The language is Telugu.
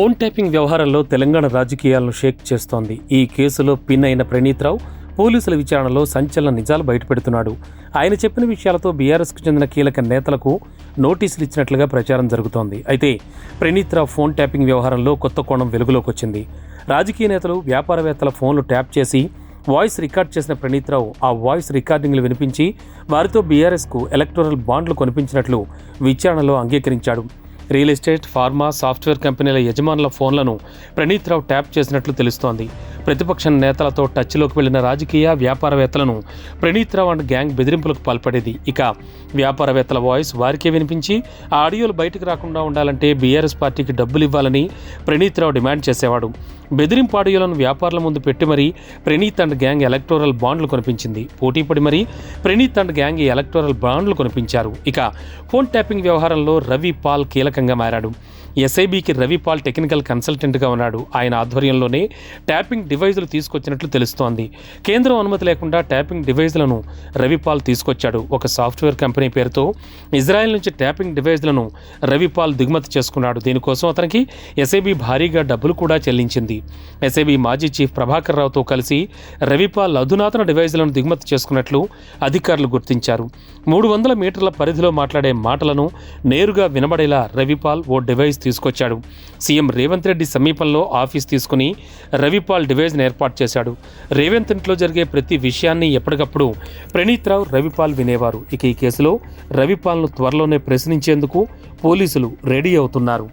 ఫోన్ ట్యాపింగ్ వ్యవహారంలో తెలంగాణ రాజకీయాలను షేక్ చేస్తోంది. ఈ కేసులో పిన్ అయిన ప్రణీత్ రావు పోలీసుల విచారణలో సంచలన నిజాలు బయటపెడుతున్నాడు. ఆయన చెప్పిన విషయాలతో బీఆర్ఎస్కు చెందిన కీలక నేతలకు నోటీసులు ఇచ్చినట్లుగా ప్రచారం జరుగుతోంది. అయితే ప్రణీత్ రావు ఫోన్ ట్యాపింగ్ వ్యవహారంలో కొత్త కోణం వెలుగులోకి వచ్చింది. రాజకీయ నేతలు వ్యాపారవేత్తల ఫోన్లు ట్యాప్ చేసి వాయిస్ రికార్డ్ చేసిన ప్రణీత్ రావు ఆ వాయిస్ రికార్డింగ్లు వినిపించి వారితో బీఆర్ఎస్కు ఎలక్టోరల్ బాండ్లు కొనిపించినట్లు విచారణలో అంగీకరించాడు. రియల్ ఎస్టేట్ ఫార్మా సాఫ్ట్వేర్ కంపెనీల యజమానుల ఫోన్లను ప్రణీత్ రావు ట్యాప్ చేసినట్లు తెలుస్తోంది. ప్రతిపక్ష నేతలతో టచ్లోకి వెళ్ళిన రాజకీయ వ్యాపారవేత్తలను ప్రణీత్ రావు అండ్ గ్యాంగ్ బెదిరింపులకు పాల్పడేది. ఇక వ్యాపారవేత్తల వాయిస్ వారికే వినిపించి ఆ ఆడియోలు బయటకు రాకుండా ఉండాలంటే బీఆర్ఎస్ పార్టీకి డబ్బులు ఇవ్వాలని ప్రణీత్ రావు డిమాండ్ చేసేవాడు. బెదిరింపు ఆడియోలను వ్యాపారుల ముందు పెట్టి మరీ ప్రణీత్ అండ్ గ్యాంగ్ ఎలక్టోరల్ బాండ్లు కొనిపించింది. పోటీపడి మరీ ప్రణీత్ అండ్ గ్యాంగ్ ఎలక్టోరల్ బాండ్లు కొనిపించారు. ఇక ఫోన్ ట్యాపింగ్ వ్యవహారంలో రవి పాల్ కీలకంగా మారాడు. ఎస్ఐబికి రవిపాల్ టెక్నికల్ కన్సల్టెంట్గా ఉన్నాడు. ఆయన ఆధ్వర్యంలోనే ట్యాపింగ్ డివైజులు తీసుకొచ్చినట్లు తెలుస్తోంది. కేంద్రం అనుమతి లేకుండా ట్యాపింగ్ డివైజులను రవిపాల్ తీసుకొచ్చాడు. ఒక సాఫ్ట్వేర్ కంపెనీ పేరుతో ఇజ్రాయెల్ నుంచి ట్యాపింగ్ డివైజులను రవిపాల్ దిగుమతి చేసుకున్నాడు. దీనికోసం అతనికి ఎస్ఐబి భారీగా డబ్బులు కూడా చెల్లించింది. ఎస్ఐబి మాజీ చీఫ్ ప్రభాకర్ రావుతో కలిసి రవిపాల్ అధునాతన డివైజులను దిగుమతి చేసుకున్నట్లు అధికారులు గుర్తించారు. మూడు వందల మీటర్ల పరిధిలో మాట్లాడే మాటలను నేరుగా వినబడేలా రవిపాల్ ఓ డివైస్ తీసుకొచ్చాడు. సీఎం రేవంత్ రెడ్డి సమీపంలో ఆఫీస్ తీసుకుని రవిపాల్ డివైజన్ ఏర్పాటు చేశాడు. రేవంత్ ఇంట్లో జరిగే ప్రతి విషయాన్ని ఎప్పటికప్పుడు ప్రణీత్ రావు రవిపాల్ వినేవారు. ఇక ఈ కేసులో రవిపాల్ను త్వరలోనే ప్రశ్నించేందుకు పోలీసులు రెడీ అవుతున్నారు.